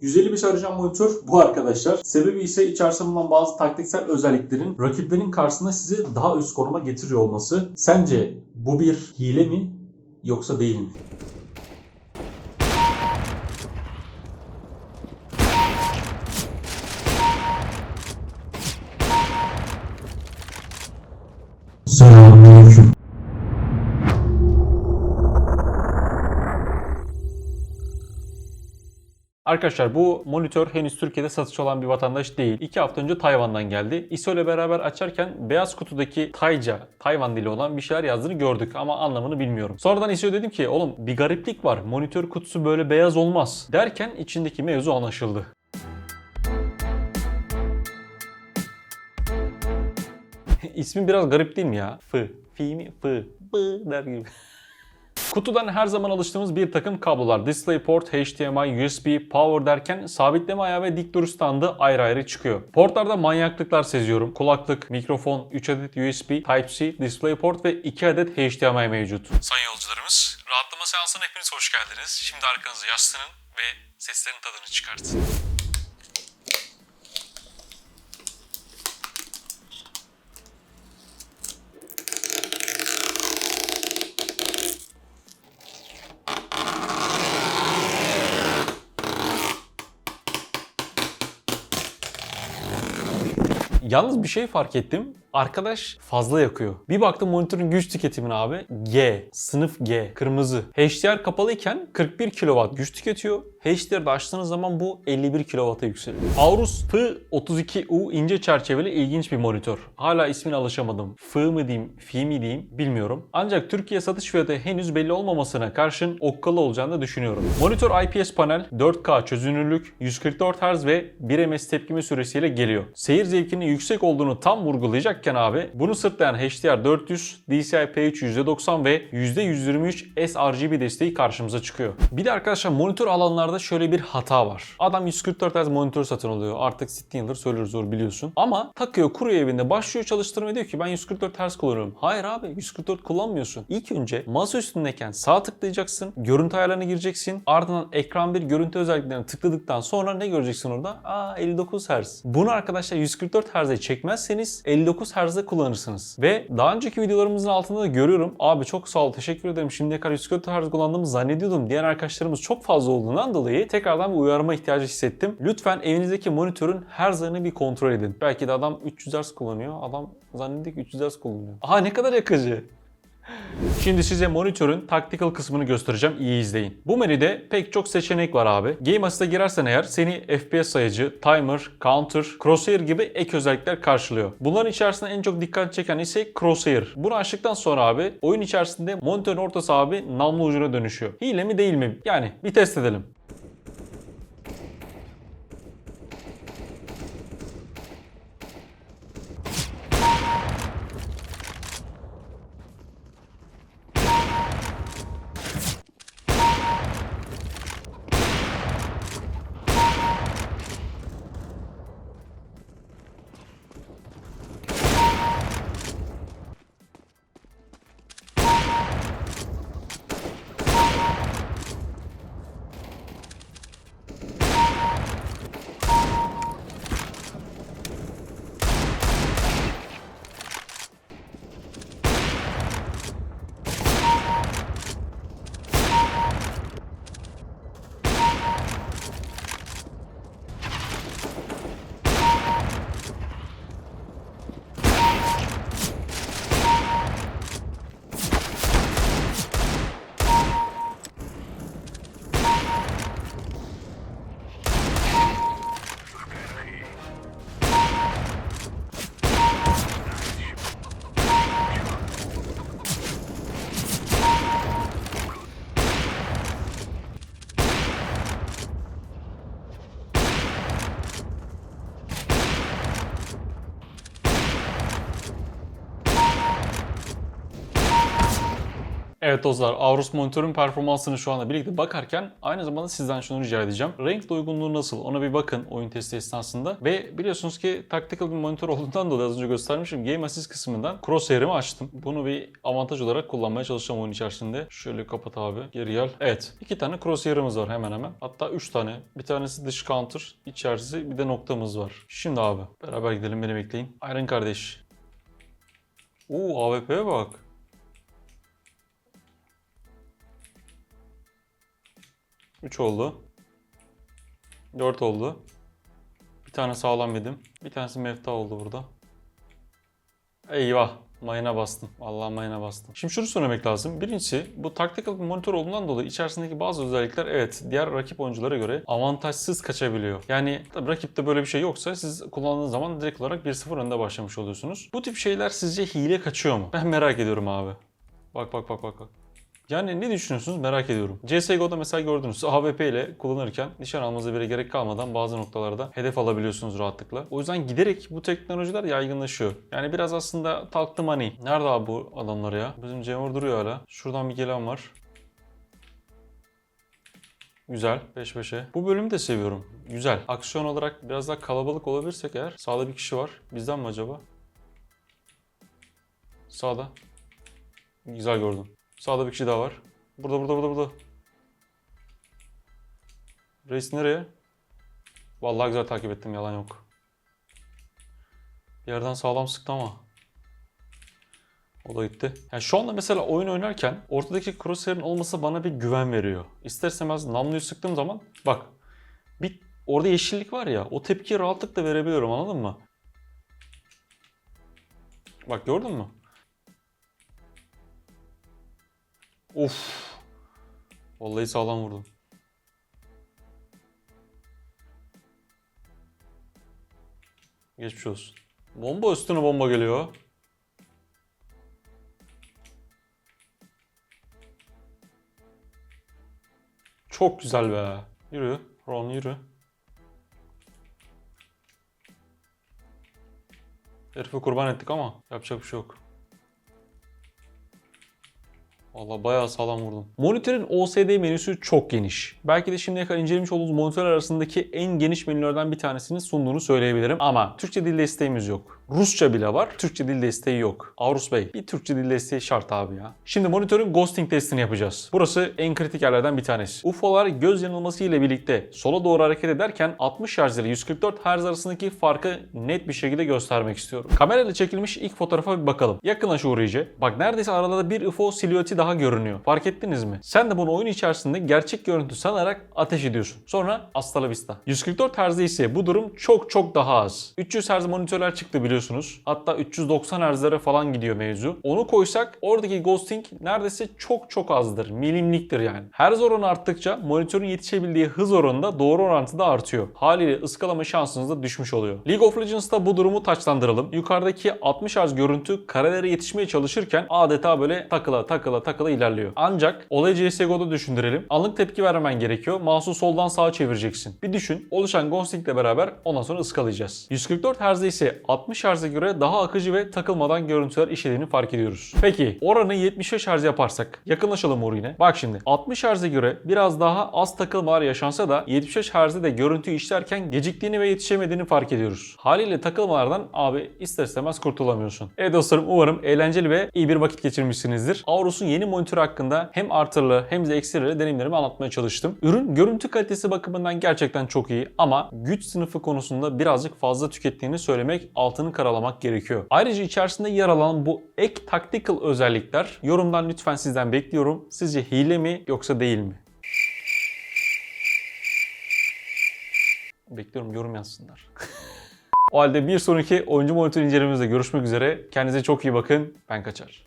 155 arayacağım monitör bu arkadaşlar. Sebebi ise içerisinde bulunan bazı taktiksel özelliklerin rakiplerin karşısında sizi daha üst konuma getiriyor olması. Sence bu bir hile mi yoksa değil mi? Selamünaleyküm. Arkadaşlar bu monitör henüz Türkiye'de satış olan bir vatandaş değil. 2 hafta önce Tayvan'dan geldi. ISO ile beraber açarken beyaz kutudaki Tayca, Tayvan dili olan bir şeyler yazdığını gördük ama anlamını bilmiyorum. Sonradan ISO'ya dedim ki oğlum bir gariplik var. Monitör kutusu böyle beyaz olmaz. Derken içindeki mevzu anlaşıldı. İsmi biraz garip değil mi ya? Fı, fi mi? Fı, bı der gibi. Kutudan her zaman alıştığımız bir takım kablolar. DisplayPort, HDMI, USB, Power derken sabitleme ayağı ve dik duruş standı ayrı ayrı çıkıyor. Portlarda manyaklıklar seziyorum. Kulaklık, mikrofon, 3 adet USB, Type-C, DisplayPort ve 2 adet HDMI mevcut. Sayın yolcularımız, rahatlama seansına hepiniz hoş geldiniz. Şimdi arkanızı yaslanın ve seslerin tadını çıkartın. Yalnız bir şey fark ettim. Arkadaş fazla yakıyor. Bir baktım monitörün güç tüketimine abi. G. Sınıf G. Kırmızı. HDR kapalıyken 41 kW güç tüketiyor. HDR'de açtığınız zaman bu 51 kW'a yükseliyor. Aorus F32U ince çerçeveli ilginç bir monitör. Hala ismine alışamadım. F mı diyeyim, Fi mi diyeyim bilmiyorum. Ancak Türkiye satış fiyatı henüz belli olmamasına karşın okkalı olacağını da düşünüyorum. Monitör IPS panel, 4K çözünürlük, 144 Hz ve 1 ms tepkime süresiyle geliyor. Seyir zevkinin yüksek olduğunu tam vurgulayacakken abi bunu sırtlayan HDR 400, DCI-P3 %90 ve %123 sRGB desteği karşımıza çıkıyor. Bir de arkadaşlar monitör alanlarda şöyle bir hata var. Adam 144 Hz monitör satın alıyor. Artık 60 yıldır söylüyoruz zor biliyorsun. Ama takıyor kuruyor evinde başlıyor çalıştırmaya diyor ki ben 144 Hz kullanıyorum. Hayır abi 144 kullanmıyorsun. İlk önce masa üstündeyken sağ tıklayacaksın. Görüntü ayarlarına gireceksin. Ardından ekran bir görüntü özelliklerine tıkladıktan sonra ne göreceksin orada? Aa 59 Hz. Bunu arkadaşlar 144 Hz'e çekmezseniz 59 Hz'de kullanırsınız. Ve daha önceki videolarımızın altında da görüyorum. Abi çok sağ ol teşekkür ederim. Şimdiye kadar 144 Hz kullandığımı zannediyordum. Diğer arkadaşlarımız çok fazla olduğundan dolayı tekrardan bir uyarma ihtiyacı hissettim. Lütfen evinizdeki monitörün her zarını bir kontrol edin. Belki de adam 300 Hz kullanıyor. Adam zannediyor ki 300 Hz kullanıyor. Aha ne kadar yakıcı. Şimdi size monitörün tactical kısmını göstereceğim. İyi izleyin. Bu menüde pek çok seçenek var abi. Game Assist'a girersen eğer seni FPS sayıcı, timer, counter, crosshair gibi ek özellikler karşılıyor. Bunların içerisinde en çok dikkat çeken ise crosshair. Bunu açtıktan sonra abi oyun içerisinde monitörün ortası abi namlu ucuna dönüşüyor. Hile mi değil mi? Yani bir test edelim. Evet dostlar, Aorus monitörün performansını şu anda birlikte bakarken aynı zamanda sizden şunu rica edeceğim. Renk uygunluğu nasıl? Ona bir bakın oyun testi esnasında. Ve biliyorsunuz ki tactical bir monitör olduğundan dolayı az önce göstermişim. Game Assist kısmından crosshair'imi açtım. Bunu bir avantaj olarak kullanmaya çalışacağım oyun içerisinde. Şöyle kapat abi. Geri gel. Evet. iki tane crosshair'ımız var hemen hemen. Hatta üç tane. Bir tanesi dış counter, içerisi bir de noktamız var. Şimdi abi beraber gidelim beni bekleyin. Iron kardeş. Oo AWP'ye bak. Üç oldu. Dört oldu. Bir tane sağlam yedim. Bir tanesi mefta oldu burada. Eyvah. Mayına bastım. Vallahi mayına bastım. Şimdi şunu söylemek lazım. Birincisi bu tactical bir monitör olduğundan dolayı içerisindeki bazı özellikler evet diğer rakip oyunculara göre avantajsız kaçabiliyor. Yani tabii rakipte böyle bir şey yoksa siz kullandığınız zaman direkt olarak 1-0 önde başlamış oluyorsunuz. Bu tip şeyler sizce hile kaçıyor mu? Ben merak ediyorum abi. Bak bak bak bak bak. Yani ne düşünüyorsunuz merak ediyorum. CSGO'da mesela gördünüz AWP ile kullanırken nişan almanıza bile gerek kalmadan bazı noktalarda hedef alabiliyorsunuz rahatlıkla. O yüzden giderek bu teknolojiler yaygınlaşıyor. Yani biraz aslında talk the money. Nerede abi bu adamlar ya? Bizim Cemur duruyor hala. Şuradan bir gelen var. Güzel. 5-5'e. Bu bölümü de seviyorum. Güzel. Aksiyon olarak biraz daha kalabalık olabilirsek eğer. Sağda bir kişi var. Bizden mi acaba? Sağda. Güzel gördüm. Sağda bir kişi daha var. Burada burada burada burada. Reis nereye? Vallahi güzel takip ettim yalan yok. Bir yerden sağlam sıktı ama. O da gitti. Yani şu anda mesela oyun oynarken ortadaki crosshair'ın olması bana bir güven veriyor. İster istemez namluyu sıktığım zaman bak bir orada yeşillik var ya o tepkiyi rahatlıkla verebiliyorum anladın mı? Bak gördün mü? Of. Vallahi sağlam vurdum. Geçmiş olsun. Bomba üstüne bomba geliyor. Çok güzel be. Yürü. Ron yürü. Herifi kurban ettik ama yapacak bir şey yok. Valla bayağı sağlam vurdum. Monitörün OSD menüsü çok geniş. Belki de şimdiye kadar incelemiş olduğumuz monitörler arasındaki en geniş menülerden bir tanesini sunduğunu söyleyebilirim. Ama Türkçe dil desteğimiz yok. Rusça bile var. Türkçe dil desteği yok. Avrus Bey bir Türkçe dil desteği şart abi ya. Şimdi monitörün ghosting testini yapacağız. Burası en kritik yerlerden bir tanesi. UFO'lar göz yanılması ile birlikte sola doğru hareket ederken 60 Hz ile 144 Hz arasındaki farkı net bir şekilde göstermek istiyorum. Kamerayla çekilmiş ilk fotoğrafa bir bakalım. Yakınlaş Uğur iyice. Bak neredeyse arada bir UFO silüeti daha görünüyor. Fark ettiniz mi? Sen de bunu oyun içerisinde gerçek görüntü sanarak ateş ediyorsun. Sonra hasta la vista. 144 Hz'de ise bu durum çok çok daha az. 300 Hz monitörler çıktı biliyorsunuz. Hatta 390 Hz'lere falan gidiyor mevzu. Onu koysak oradaki ghosting neredeyse çok çok azdır. Milimliktir yani. Herz oranı arttıkça monitörün yetişebildiği hız oranı da doğru orantıda artıyor. Haliyle ıskalama şansınız da düşmüş oluyor. League of Legends'ta bu durumu taçlandıralım. Yukarıdaki 60 Hz görüntü karelere yetişmeye çalışırken adeta böyle takıla takıla takıla ilerliyor. Ancak olayı CSGO'da düşündürelim. Anlık tepki vermen gerekiyor. Mouse'u soldan sağa çevireceksin. Bir düşün. Oluşan ghosting ile beraber ondan sonra ıskalayacağız. 144 Hz'de ise 60 Hz'e göre daha akıcı ve takılmadan görüntüler işlediğini fark ediyoruz. Peki oranı 75 Hz yaparsak yakınlaşalım Uğur yine. Bak şimdi 60 Hz'e göre biraz daha az takılmalar yaşansa da 75 Hz'de de görüntüyü işlerken geciktiğini ve yetişemediğini fark ediyoruz. Haliyle takılmalardan abi ister istemez kurtulamıyorsun. Evet dostlarım umarım eğlenceli ve iyi bir vakit geçirmişsinizdir. Aorus'un yeni monitörü hakkında hem artırılı hem de eksileri deneyimlerimi anlatmaya çalıştım. Ürün görüntü kalitesi bakımından gerçekten çok iyi ama güç sınıfı konusunda birazcık fazla tükettiğini söylemek altını karalamak gerekiyor. Ayrıca içerisinde yer alan bu ek tactical özellikler yorumdan lütfen sizden bekliyorum. Sizce hile mi yoksa değil mi? Bekliyorum yorum yazsınlar. o halde bir sonraki oyuncu monitör incelememizde görüşmek üzere. Kendinize çok iyi bakın. Ben kaçar.